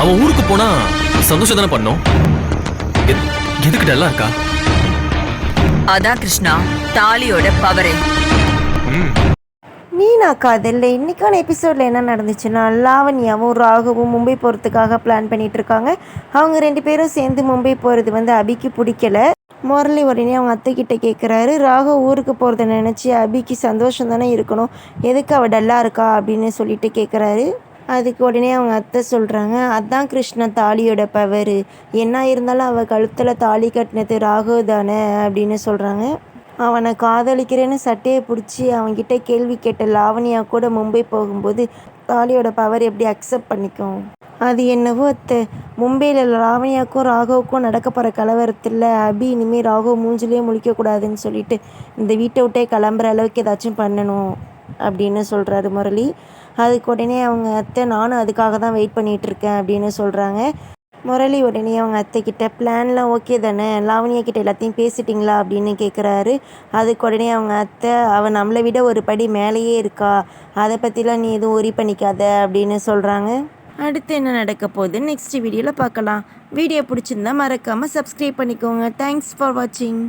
அவன் ஊருக்கு போனா சந்தோஷம் தானே பண்ணோம்? எதுக்கு டல்லா இருக்கா? அதான் கிருஷ்ணா தாலியோட பவரே மீனா காதலில் இன்னைக்கான எபிசோடில் என்ன நடந்துச்சுன்னா லாவண்யாவும் ராகுவும் மும்பை போகிறதுக்காக பிளான் பண்ணிட்டு இருக்காங்க அவங்க ரெண்டு பேரும் சேர்ந்து மும்பை போகிறது வந்து அபிக்கு பிடிக்கல. முரளி உடனே அவங்க அத்தை கிட்ட கேட்குறாரு ராகு ஊருக்கு போகிறத நினச்சி அபிக்கு சந்தோஷம் தானே இருக்கணும். எதுக்கு அவள் டல்லாக இருக்கா அப்படின்னு சொல்லிட்டு கேட்குறாரு அதுக்கு உடனே அவங்க அத்தை சொல்கிறாங்க அதான் கிருஷ்ணன் தாலியோட பவர் என்ன இருந்தாலும் அவள் கழுத்தில் தாலி கட்டினது ராகவ் தானே? அப்படின்னு சொல்கிறாங்க அவனை காதலிக்கிறேன்னு சட்டையை பிடிச்சி அவன்கிட்ட கேள்வி கேட்ட லாவணியா கூட மும்பை போகும்போது தாலியோட பவர் எப்படி அக்செப்ட் பண்ணிக்கும்? அது என்னவோ அத்தை. மும்பையில் லாவணியாக்கும் ராகவுக்கும் நடக்க போகிற கலவரத்தில் அபி இனிமேல் ராகவ் மூஞ்சிலே முழிக்கக்கூடாதுன்னு சொல்லிட்டு இந்த வீட்டை விட்டே கிளம்புற அளவுக்கு ஏதாச்சும் பண்ணணும். அப்படின்னு சொல்கிறாரு முரளி. அதுக்கு உடனே அவங்க அத்தை நானும் அதுக்காக தான் வெயிட் பண்ணிகிட்ருக்கேன் அப்படின்னு சொல்கிறாங்க முரளி உடனே அவங்க அத்தை கிட்ட பிளான்லாம் ஓகே தானே? லாவணியா கிட்ட எல்லாத்தையும் பேசிட்டிங்களா? அப்படின்னு கேட்குறாரு அதுக்கு உடனே அவங்க அத்தை அவன் நம்மளை விட ஒரு படி மேலேயே இருக்கா. அதை பற்றிலாம் நீ எதுவும் ஒரி பண்ணிக்காத. அப்படின்னு சொல்கிறாங்க அடுத்து என்ன நடக்க போகுது? நெக்ஸ்ட் வீடியோவில் பார்க்கலாம் வீடியோ பிடிச்சிருந்தா மறக்காமல் சப்ஸ்கிரைப் பண்ணிக்கோங்க. தேங்க்ஸ் ஃபார் வாட்சிங்